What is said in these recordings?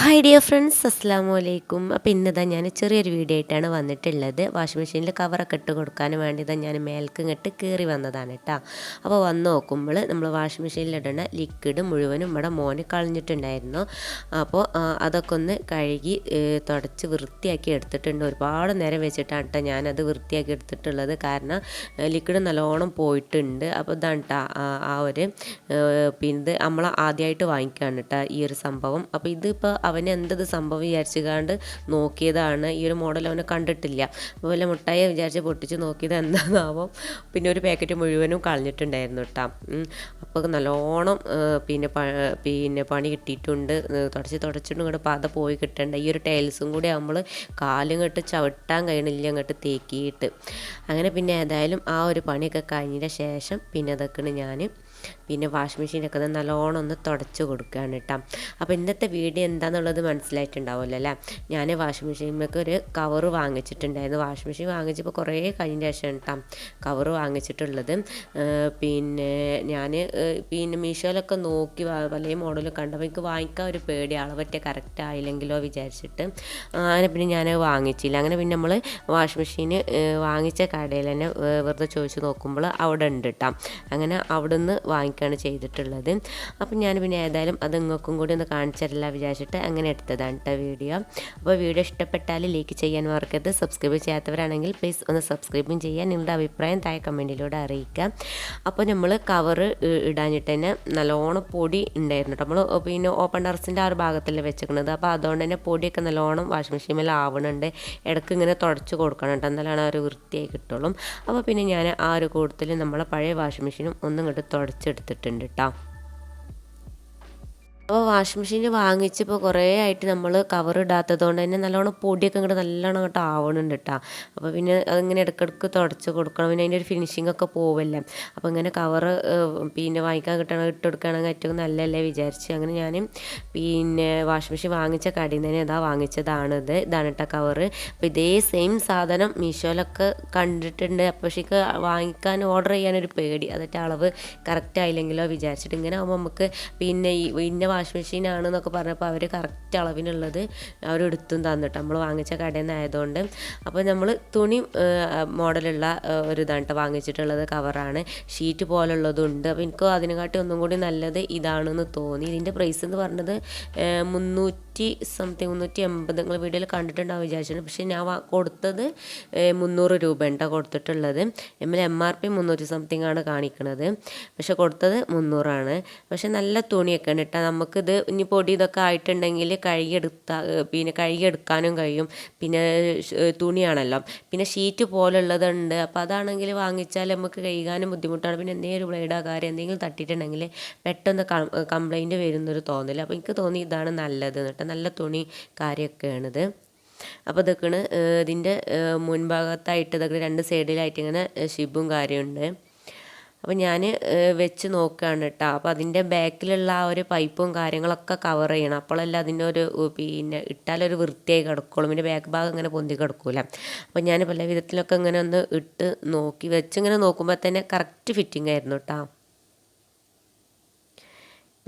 Hi dear friends അസ്സാം വലൈക്കും അപ്പോൾ ഇന്നതാ ഞാൻ ചെറിയൊരു വീഡിയോ ആയിട്ടാണ് വന്നിട്ടുള്ളത്. വാഷിംഗ് മെഷീനിൽ കവറൊക്കെ ഇട്ട് കൊടുക്കാൻ വേണ്ടി ഇതാ ഞാൻ മേൽക്ക് ഇട്ട് കയറി വന്നതാണ് കേട്ടോ അപ്പോൾ വന്ന് നോക്കുമ്പോൾ നമ്മൾ വാഷിംഗ് മെഷീനിലിടുന്ന ലിക്വിഡ് മുഴുവനും ഇവിടെ മോനെ കളഞ്ഞിട്ടുണ്ടായിരുന്നു. അപ്പോൾ അതൊക്കെ ഒന്ന് കഴുകി തുടച്ച് വൃത്തിയാക്കി എടുത്തിട്ടുണ്ട്. ഒരുപാട് നേരം വെച്ചിട്ടാണ് കേട്ടോ ഞാനത് വൃത്തിയാക്കി എടുത്തിട്ടുള്ളത്. കാരണം ലിക്വിഡ് നല്ലോണം പോയിട്ടുണ്ട്. അപ്പോൾ ഇതാണ് കേട്ടോ ആ ഒരു പിന്നെ നമ്മൾ ആദ്യമായിട്ട് വാങ്ങിക്കുകയാണ് കേട്ടോ ഈ ഒരു സംഭവം. അപ്പോൾ ഇതിപ്പോൾ അവന് എന്തത് സംഭവം വിചാരിച്ചുകാണ്ട് നോക്കിയതാണ്. ഈ ഒരു മോഡൽ അവനെ കണ്ടിട്ടില്ല. അപ്പോൾ വല്ല മുട്ടായി വിചാരിച്ച് പൊട്ടിച്ച് നോക്കിയത് എന്താണെന്നാവും പിന്നെ ഒരു പാക്കറ്റ് മുഴുവനും കളഞ്ഞിട്ടുണ്ടായിരുന്നു കേട്ടോ അപ്പോൾ നല്ലോണം പിന്നെ പിന്നെ പണി കിട്ടിയിട്ടുണ്ട്. തുടച്ച് തുടച്ചിട്ടും ഇങ്ങോട്ട് പത പോയി കിട്ടേണ്ട. ഈ ഒരു ടൈൽസും കൂടി നമ്മൾ കാലും കെട്ട് ചവിട്ടാൻ കഴിയണില്ല അങ്ങോട്ട് തേക്കിയിട്ട് അങ്ങനെ പിന്നെ ഏതായാലും ആ ഒരു പണിയൊക്കെ കഴിഞ്ഞതിന് ശേഷം പിന്നെ അതൊക്കെയാണ് ഞാൻ പിന്നെ വാഷിംഗ് മെഷീനൊക്കെ നല്ലോണം ഒന്ന് തുടച്ച് കൊടുക്കുകയാണ് കേട്ടോ അപ്പോൾ ഇന്നത്തെ വീഡിയോ എന്താണെന്നുള്ളത് മനസ്സിലായിട്ടുണ്ടാവുമല്ലോ അല്ലേ? ഞാൻ വാഷിംഗ് മെഷീനിലേക്ക് ഒരു കവർ വാങ്ങിച്ചിട്ടുണ്ടായിരുന്നു. വാഷിംഗ് മെഷീൻ വാങ്ങിച്ചപ്പോൾ കുറേ കഴിഞ്ഞ ശേഷം കേട്ടോ കവർ വാങ്ങിച്ചിട്ടുള്ളത്. പിന്നെ ഞാൻ പിന്നെ മീഷോയിലൊക്കെ നോക്കി പല മോഡലും കണ്ടപ്പോൾ എനിക്ക് വാങ്ങിക്കാൻ ഒരു പേടി. അളവറ്റ കറക്റ്റ് ആയില്ലെങ്കിലോ വിചാരിച്ചിട്ട്. അങ്ങനെ പിന്നെ ഞാൻ വാങ്ങിച്ചില്ല. അങ്ങനെ പിന്നെ നമ്മൾ വാഷിംഗ് മെഷീൻ വാങ്ങിച്ച കടയിൽ തന്നെ വെറുതെ ചോദിച്ച് നോക്കുമ്പോൾ അവിടെ ഉണ്ട് കേട്ടോ അങ്ങനെ അവിടുന്ന് വാങ്ങിക്കുകയാണ് ചെയ്തിട്ടുള്ളത്. അപ്പം ഞാൻ പിന്നെ ഏതായാലും അത് നിങ്ങൾക്കും കൂടി ഒന്ന് കാണിച്ചിട്ടില്ല വിചാരിച്ചിട്ട് അങ്ങനെ എടുത്തതാണ് കേട്ടോ വീഡിയോ. അപ്പോൾ വീഡിയോ ഇഷ്ടപ്പെട്ടാൽ ലൈക്ക് ചെയ്യാൻ മറക്കരുത്. സബ്സ്ക്രൈബ് ചെയ്യാത്തവരാണെങ്കിൽ പ്ലീസ് ഒന്ന് സബ്സ്ക്രൈബും ചെയ്യാൻ നിങ്ങളുടെ അഭിപ്രായം താഴെ കമന്റിലൂടെ അറിയിക്കുക. അപ്പോൾ നമ്മൾ കവറ് ഇടാനിട്ട് തന്നെ നല്ലോണം പൊടി ഉണ്ടായിരുന്നു കേട്ടോ നമ്മൾ പിന്നെ ഓപ്പൺ ടെറസിന്റെ ആ ഒരു ഭാഗത്തല്ലേ വെച്ചിരിക്കുന്നത് അപ്പോൾ അതുകൊണ്ട് തന്നെ പൊടിയൊക്കെ നല്ലോണം വാഷിംഗ് മെഷീനിൽ ആവണുണ്ട്. ഇടയ്ക്ക് ഇങ്ങനെ തുടച്ച് കൊടുക്കണം കേട്ടോ എന്നാലാണ് ആ ഒരു വൃത്തിയായി കിട്ടുള്ളൂ. അപ്പോൾ പിന്നെ ഞാൻ ആ ഒരു കൂട്ടത്തിൽ നമ്മളെ പഴയ വാഷിംഗ് മെഷീനും ഒന്നും ഇങ്ങോട്ട് തുടച്ചെടുത്തിട്ടുണ്ട് കേട്ടോ അപ്പോൾ വാഷിംഗ് മെഷീൻ വാങ്ങിച്ചപ്പോൾ കുറേ ആയിട്ട് നമ്മൾ കവർ ഇടാത്തത് കൊണ്ട് തന്നെ നല്ലോണം പൊടിയൊക്കെ ഇങ്ങോട്ട് നല്ലോണം അങ്ങോട്ട് ആവണുണ്ട് കേട്ടോ അപ്പോൾ പിന്നെ അതിങ്ങനെ ഇടയ്ക്കിടയ്ക്ക് തുടച്ച് കൊടുക്കണം. പിന്നെ അതിന്റെ ഒരു ഫിനിഷിംഗ് ഒക്കെ പോവല്ലേ. അപ്പോൾ ഇങ്ങനെ കവർ പിന്നെ വാങ്ങിക്കാൻ കിട്ടണം ഇട്ട് കൊടുക്കുകയാണെങ്കിൽ ഏറ്റവും നല്ലതല്ലേ വിചാരിച്ച് അങ്ങനെ ഞാൻ പിന്നെ വാഷിംഗ് മെഷീൻ വാങ്ങിച്ച കടയിൽ നിന്ന് തന്നെ ഇതാ ഇത് ഇതാണ് കേട്ടോ കവർ അപ്പോൾ ഇതേ സെയിം സാധനം മീഷോയിലൊക്കെ കണ്ടിട്ടുണ്ട്. അപ്പോഴേക്ക് വാങ്ങിക്കാൻ ഓർഡർ ചെയ്യാനൊരു പേടി. അതിന്റെ അളവ് കറക്റ്റ് ആയില്ലെങ്കിലോ വിചാരിച്ചിട്ട്. ഇങ്ങനെ ആകുമ്പോൾ നമുക്ക് പിന്നെ ഇന്ന വാഷിംഗ് മെഷീൻ ആണെന്നൊക്കെ പറഞ്ഞപ്പോൾ അവർ കറക്റ്റ് അളവിനുള്ളത് അവർ എടുത്തും തന്നിട്ട് നമ്മൾ വാങ്ങിച്ച കടയിൽ നിന്ന് ആയതുകൊണ്ട്. അപ്പോൾ നമ്മൾ തുണി മോഡലുള്ള ഒരു ഇതാണ് കേട്ടോ വാങ്ങിച്ചിട്ടുള്ളത് കവറാണ്. ഷീറ്റ് പോലുള്ളതുണ്ട്. അപ്പോൾ എനിക്ക് അതിനെക്കാട്ടി ഒന്നും കൂടി നല്ലത് ഇതാണെന്ന് തോന്നി. ഇതിന്റെ പ്രൈസ് എന്ന് പറഞ്ഞത് മുന്നൂറ്റി സംതിങ് മുന്നൂറ്റി എൺപത് നിങ്ങൾ വീഡിയോയിൽ കണ്ടിട്ടുണ്ടാവും വിചാരിച്ചിട്ടുണ്ട്. പക്ഷേ ഞാൻ കൊടുത്തത് മുന്നൂറ് രൂപ ഉണ്ടോ കൊടുത്തിട്ടുള്ളത്. എൽ എം ആർ പി മുന്നൂറ്റി സംതിങ് ആണ് കാണിക്കുന്നത് പക്ഷെ കൊടുത്തത് മുന്നൂറാണ്. പക്ഷെ നല്ല തുണിയൊക്കെ ഉണ്ട് കേട്ടോ നമുക്ക് നമുക്കിത് ഇനി പൊടി ഇതൊക്കെ ആയിട്ടുണ്ടെങ്കിൽ കഴുകിയെടുത്ത പിന്നെ കഴുകിയെടുക്കാനും കഴിയും. പിന്നെ തുണിയാണല്ലോ. പിന്നെ ഷീറ്റ് പോലുള്ളതുണ്ട്. അപ്പോൾ അതാണെങ്കിൽ വാങ്ങിച്ചാൽ നമുക്ക് കഴുകാനും ബുദ്ധിമുട്ടാണ്. പിന്നെ എന്തെങ്കിലും ബ്ലേഡോ കാര്യം എന്തെങ്കിലും തട്ടിയിട്ടുണ്ടെങ്കിൽ പെട്ടെന്ന് കംപ്ലൈന്റ് വരുന്നൊരു തോന്നില്ല അപ്പോൾ എനിക്ക് തോന്നി ഇതാണ് നല്ലത് എന്നിട്ട് നല്ല തുണി കാര്യമൊക്കെയാണിത് അപ്പോൾ ഇതൊക്കെയാണ് ഇതിന്റെ മുൻഭാഗത്തായിട്ട് ഇതൊക്കെ രണ്ട് സൈഡിലായിട്ട് ഇങ്ങനെ ഷിബും കാര്യമുണ്ട്. അപ്പോൾ ഞാൻ വെച്ച് നോക്കുകയാണ് കേട്ടോ അപ്പോൾ അതിന്റെ ബാക്കിലുള്ള ആ ഒരു പൈപ്പും കാര്യങ്ങളൊക്കെ കവർ ചെയ്യണം. അപ്പോഴല്ല അതിന്റെ ഒരു പിന്നെ ഇട്ടാലൊരു വൃത്തിയായി കിടക്കുള്ളൂ. പിന്നെ ബാക്ക് ഭാഗം ഇങ്ങനെ പൊന്തി കിടക്കൂല. അപ്പോൾ ഞാൻ പല വിധത്തിലൊക്കെ ഇങ്ങനെ ഒന്ന് ഇട്ട് നോക്കി വെച്ച് ഇങ്ങനെ നോക്കുമ്പോൾ തന്നെ കറക്റ്റ് ഫിറ്റിംഗ് ആയിരുന്നു കേട്ടോ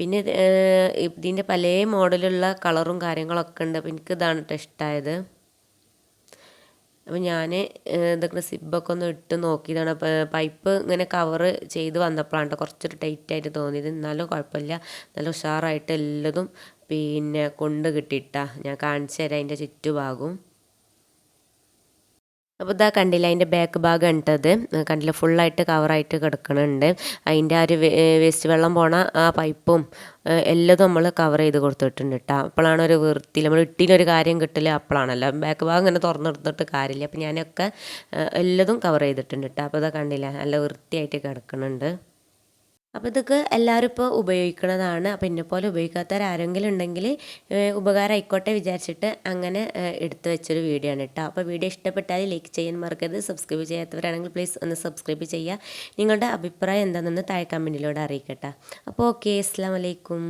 പിന്നെ ഇതിന്റെ പല മോഡലുള്ള കളറും കാര്യങ്ങളൊക്കെ ഉണ്ട്. അപ്പോൾ എനിക്ക് ഇതാണ് കേട്ടോ ഇഷ്ടമായത് അപ്പോൾ ഞാൻ ഇതൊക്കെ സിബൊക്കെ ഒന്ന് ഇട്ട് നോക്കിയതാണ്. പൈപ്പ് ഇങ്ങനെ കവർ ചെയ്ത് വന്നപ്പോഴാണ് കുറച്ചൊരു ടൈറ്റായിട്ട് തോന്നിയത്. എന്നാലും കുഴപ്പമില്ല. നല്ല ഉഷാറായിട്ട് എല്ലതും പിന്നെ കൊണ്ട് കിട്ടിയിട്ടാ. ഞാൻ കാണിച്ചു തരാം. അതിന്റെ ചുറ്റുഭാഗവും. അപ്പോൾ ഇതാ കണ്ടില്ല അതിന്റെ ബാക്ക് ഭാഗം ഉണ്ടത് കണ്ടില്ല ഫുള്ളായിട്ട് കവറായിട്ട് കിടക്കണുണ്ട്. അതിന്റെ ആ ഒരു വേസ്റ്റ് വെള്ളം പോണ ആ പൈപ്പും എല്ലതും നമ്മൾ കവർ ചെയ്ത് കൊടുത്തിട്ടുണ്ട് കേട്ടോ അപ്പോഴാണ് ഒരു വൃത്തി നമ്മൾ ഇട്ടിനൊരു കാര്യം കിട്ടില്ല അപ്പോഴാണല്ലോ ബാക്ക് ഭാഗം ഇങ്ങനെ തുറന്നെടുത്തിട്ട് കാര്യമില്ല. അപ്പോൾ ഞാനൊക്കെ എല്ലതും കവർ ചെയ്തിട്ടുണ്ട് കേട്ടോ അപ്പോൾ ഇതാ കണ്ടില്ല നല്ല വൃത്തിയായിട്ട് കിടക്കുന്നുണ്ട് അപ്പോൾ ഇതൊക്കെ എല്ലാവരും ഇപ്പോൾ ഉപയോഗിക്കുന്നതാണ് അപ്പോൾ എന്നെപ്പോലെ ഉപയോഗിക്കാത്തവർ ആരെങ്കിലും ഉണ്ടെങ്കിൽ ഉപകാരം ആയിക്കോട്ടെ വിചാരിച്ചിട്ട് അങ്ങനെ എടുത്തു വെച്ചൊരു വീഡിയോ ആണ് കേട്ടോ അപ്പോൾ വീഡിയോ ഇഷ്ടപ്പെട്ടാൽ ലൈക്ക് ചെയ്യാൻ മറക്കരുത്. സബ്സ്ക്രൈബ് ചെയ്യാത്തവരാണെങ്കിൽ പ്ലീസ് ഒന്ന് സബ്സ്ക്രൈബ് ചെയ്യുക. നിങ്ങളുടെ അഭിപ്രായം എന്താണെന്ന് താഴെ കമന്റിലൂടെ അറിയിക്കട്ടെ. അപ്പോൾ ഓക്കെ അസ്സാം വലൈക്കും